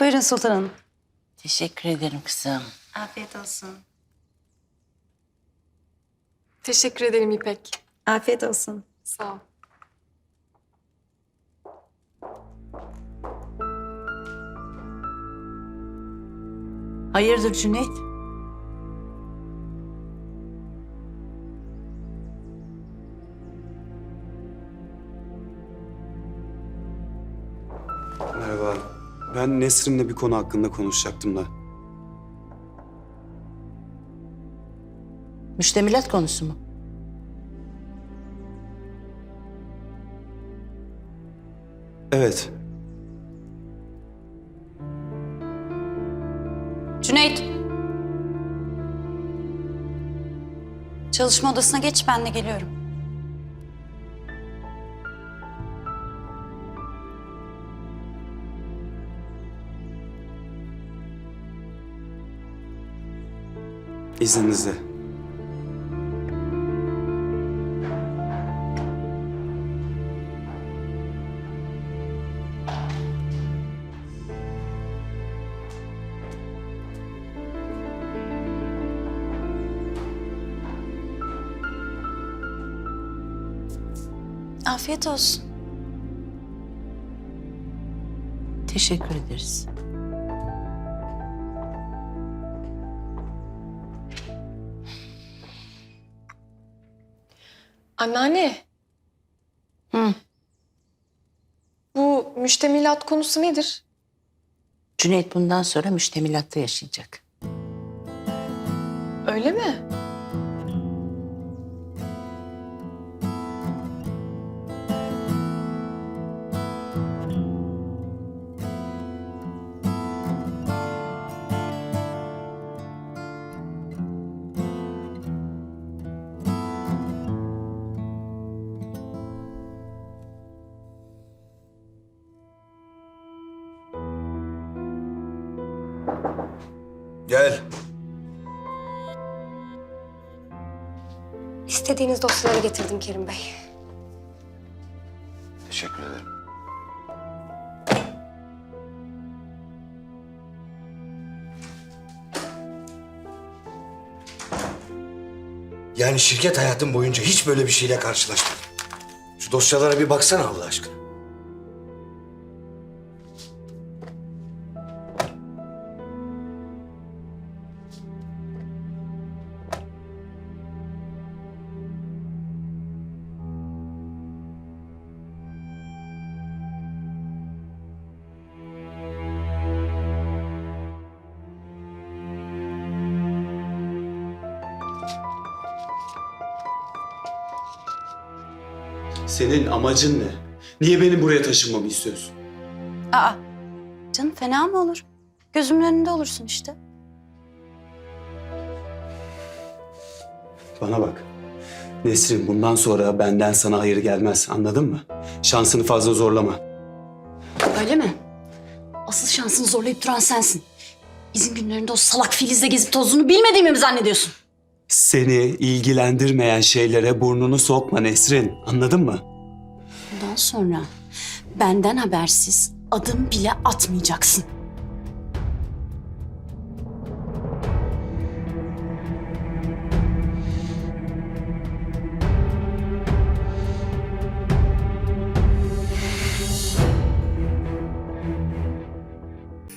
Buyurun Sultan Hanım. Teşekkür ederim kızım. Afiyet olsun. Teşekkür ederim İpek. Afiyet olsun. Sağ ol. Hayırdır Cüneyt? Merhaba. Ben Nesrin'le bir konu hakkında konuşacaktım da. Müştemilat konusu mu? Evet. Cüneyt. Çalışma odasına geç ben de geliyorum. İzninizle. Afiyet olsun. Teşekkür ederiz. Anneanne. Hı. Bu müştemilat konusu nedir? Cüneyt bundan sonra müştemilatta yaşayacak. Öyle mi? Gel. İstediğiniz dosyaları getirdim Kerim Bey. Teşekkür ederim. Yani şirket hayatım boyunca hiç böyle bir şeyle karşılaşmadım. Şu dosyalara bir baksana Allah aşkına. Senin amacın ne? Niye benim buraya taşınmamı istiyorsun? Aa, canım fena mı olur? Gözümün önünde olursun işte. Bana bak. Nesrin bundan sonra benden sana hayır gelmez anladın mı? Şansını fazla zorlama. Öyle mi? Asıl şansını zorlayıp duran sensin. İzin günlerinde o salak Filiz'le gezip tozduğunu bilmediğimi mi zannediyorsun? Seni ilgilendirmeyen şeylere burnunu sokma Nesrin anladın mı? Bundan sonra benden habersiz adım bile atmayacaksın.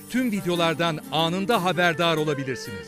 tüm videolardan anında haberdar olabilirsiniz.